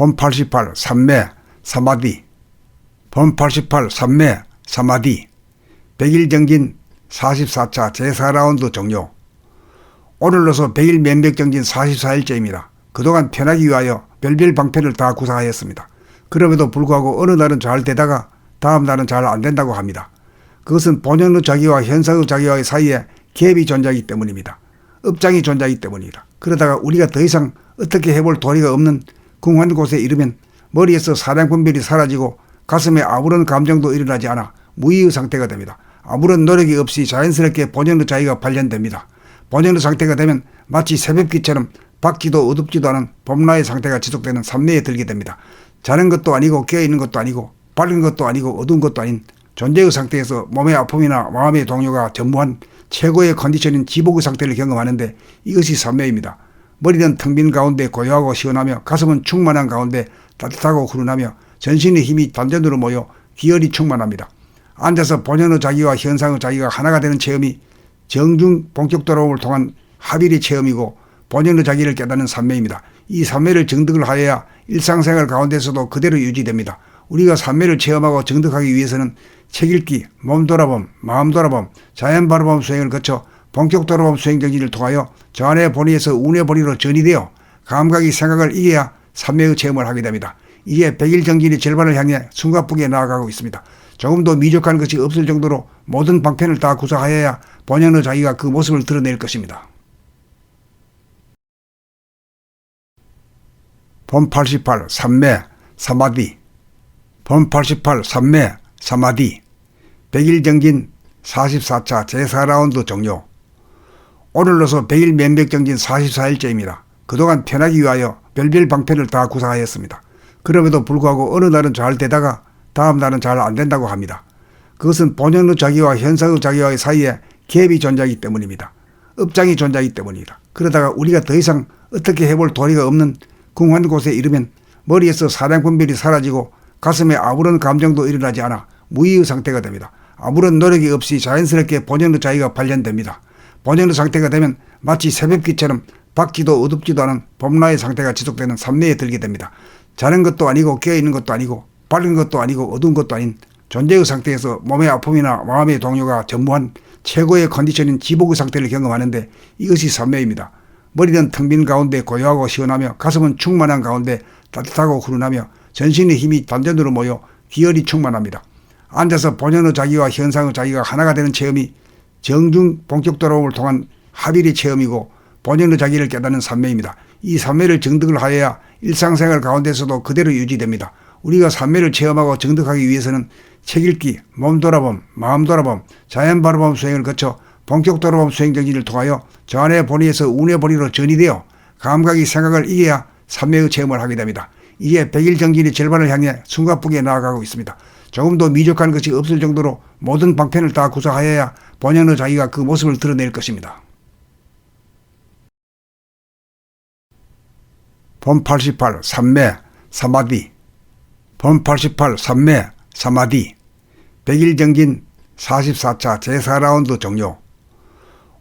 본 88 삼매 사마디 본 88 삼매 사마디 100일 정진 44차 제4라운드 종료 오늘로서 100일 면벽 정진 44일째입니다. 그동안 편하기 위하여 별별 방편을 다 구사하였습니다. 그럼에도 불구하고 어느 날은 잘 되다가 다음 날은 잘 안 된다고 합니다. 그것은 본연의 자기와 현상의 자기와의 사이에 갭이 존재하기 때문입니다. 업장이 존재하기 때문이다. 그러다가 우리가 더 이상 어떻게 해볼 도리가 없는 궁한 곳에 이르면 머리에서 사량 분별이 사라지고 가슴에 아무런 감정도 일어나지 않아 무의의 상태가 됩니다. 아무런 노력이 없이 자연스럽게 본연의 자기가 발현됩니다. 본연의 상태가 되면 마치 새벽기처럼 밝지도 어둡지도 않은 봄나의 상태가 지속되는 삼매에 들게 됩니다. 자는 것도 아니고 깨어있는 것도 아니고 밝은 것도 아니고 어두운 것도 아닌 존재의 상태에서 몸의 아픔이나 마음의 동요가 전무한 최고의 컨디션인 지복의 상태를 경험하는데 이것이 삼매입니다. 머리는 텅 빈 가운데 고요하고 시원하며 가슴은 충만한 가운데 따뜻하고 훈훈하며 전신의 힘이 단전으로 모여 기혈이 충만합니다. 앉아서 본연의 자기와 현상의 자기가 하나가 되는 체험이 정중 본격 돌아옴을 통한 합일의 체험이고 본연의 자기를 깨닫는 삼매입니다. 이 삼매를 정득을 하여야 일상생활 가운데서도 그대로 유지됩니다. 우리가 삼매를 체험하고 정득하기 위해서는 책 읽기, 몸 돌아봄, 마음 돌아봄, 자연 바라봄 수행을 거쳐 본격 돌아봄 수행 정지를 통하여 저 안의 본의에서 운의 본의로 전이되어 감각이 생각을 이겨야 삼매의 체험을 하게 됩니다. 이제 백일 정진의 절반을 향해 숨가쁘게 나아가고 있습니다. 조금도 미족한 것이 없을 정도로 모든 방편을 다 구사하여야 본연의 자기가 그 모습을 드러낼 것입니다. 본 88 삼매 사마디 본 88 삼매 사마디 100일 정진 44차 제4라운드 종료 오늘로서 100일 면벽 정진 44일째입니다. 그동안 편하기 위하여 별별 방편을 다 구사하였습니다. 그럼에도 불구하고 어느 날은 잘 되다가 다음 날은 잘 안 된다고 합니다. 그것은 본연의 자기와 현상의 자기와의 사이에 갭이 존재하기 때문입니다. 업장이 존재하기 때문이다. 그러다가 우리가 더 이상 어떻게 해볼 도리가 없는 궁한 곳에 이르면 머리에서 사량 분별이 사라지고 가슴에 아무런 감정도 일어나지 않아 무의의 상태가 됩니다. 아무런 노력이 없이 자연스럽게 본연의 자기가 발현됩니다. 본연의 상태가 되면 마치 새벽기처럼 밝지도 어둡지도 않은 봄나의 상태가 지속되는 삼매에 들게 됩니다. 자는 것도 아니고 깨어있는 것도 아니고 밝은 것도 아니고 어두운 것도 아닌 존재의 상태에서 몸의 아픔이나 마음의 동요가 전무한 최고의 컨디션인 지복의 상태를 경험하는데 이것이 삼매입니다. 머리는 텅 빈 가운데 고요하고 시원하며 가슴은 충만한 가운데 따뜻하고 훈훈하며 전신의 힘이 단전으로 모여 기혈이 충만합니다. 앉아서 본연의 자기와 현상의 자기가 하나가 되는 체험이 정중 본격 돌아옴을 통한 합일의 체험이고 본연의 자기를 깨닫는 삼매입니다. 이 삼매를 정득을 하여야 일상생활 가운데서도 그대로 유지됩니다. 우리가 삼매를 체험하고 정득하기 위해서는 책 읽기, 몸 돌아봄, 마음 돌아봄, 자연 바라봄 수행을 거쳐 본격 돌아봄 수행 정지를 통하여 저 안의 본의에서 운의 본의로 전이되어 감각이 생각을 이겨야 삼매의 체험을 하게 됩니다. 이에 백일 정진의 절반을 향해 숨가쁘게 나아가고 있습니다. 조금도 미족한 것이 없을 정도로 모든 방편을 다 구사하여야 본연의 자기가 그 모습을 드러낼 것입니다. 본 88 삼매 사마디 본 88 삼매 사마디 100일 정진 44차 제4라운드 종료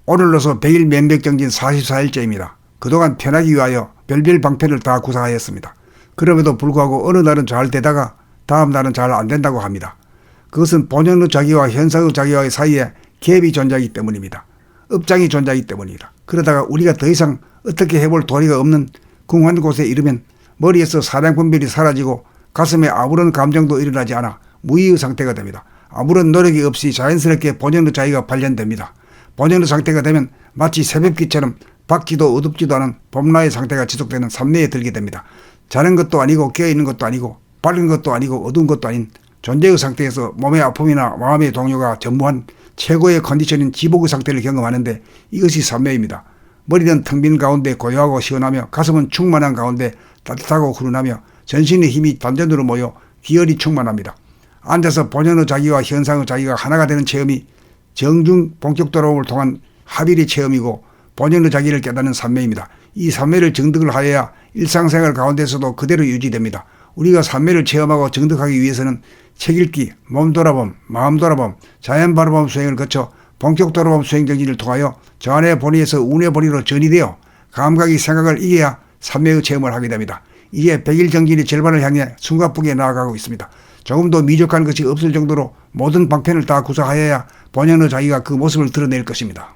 오늘로서 100일 면벽 정진 44일째입니다. 그동안 편하기 위하여 별별 방편을 다 구사하였습니다. 그럼에도 불구하고 어느 날은 잘 되다가 다음 날은 잘 안 된다고 합니다. 그것은 본연의 자기와 현상의 자기와의 사이에 갭이 존재하기 때문입니다. 업장이 존재하기 때문이다. 그러다가 우리가 더 이상 어떻게 해볼 도리가 없는 궁한 곳에 이르면 머리에서 사량 분별이 사라지고 가슴에 아무런 감정도 일어나지 않아 무의의 상태가 됩니다. 아무런 노력이 없이 자연스럽게 본연의 자기가 발현됩니다. 본연의 상태가 되면 마치 새벽기처럼 밝지도 어둡지도 않은 봄나의 상태가 지속되는 삼매에 들게 됩니다. 자는 것도 아니고 깨어있는 것도 아니고 밝은 것도 아니고 어두운 것도 아닌 존재의 상태에서 몸의 아픔이나 마음의 동요가 전무한 최고의 컨디션인 지복의 상태를 경험하는데 이것이 삼매입니다. 머리는 텅 빈 가운데 고요하고 시원하며 가슴은 충만한 가운데 따뜻하고 훈훈하며 전신의 힘이 단전으로 모여 기혈이 충만합니다. 앉아서 본연의 자기와 현상의 자기가 하나가 되는 체험이 정중 본격 돌아옴을 통한 합일의 체험이고 본연의 자기를 깨닫는 삼매입니다. 이 삼매를 정득을 하여야 일상생활 가운데서도 그대로 유지됩니다. 우리가 삼매를 체험하고 정득하기 위해서는 책 읽기, 몸 돌아봄, 마음 돌아봄, 자연 바라봄 수행을 거쳐 본격 돌아봄 수행 정지를 통하여 저 안의 본의에서 운의 본의로 전이되어 감각이 생각을 이겨야 3회의 체험을 하게 됩니다. 이제 100일 정진의 절반을 향해 숨가쁘게 나아가고 있습니다. 조금 더 미족한 것이 없을 정도로 모든 방편을 다 구사하여야 본연의 자기가 그 모습을 드러낼 것입니다.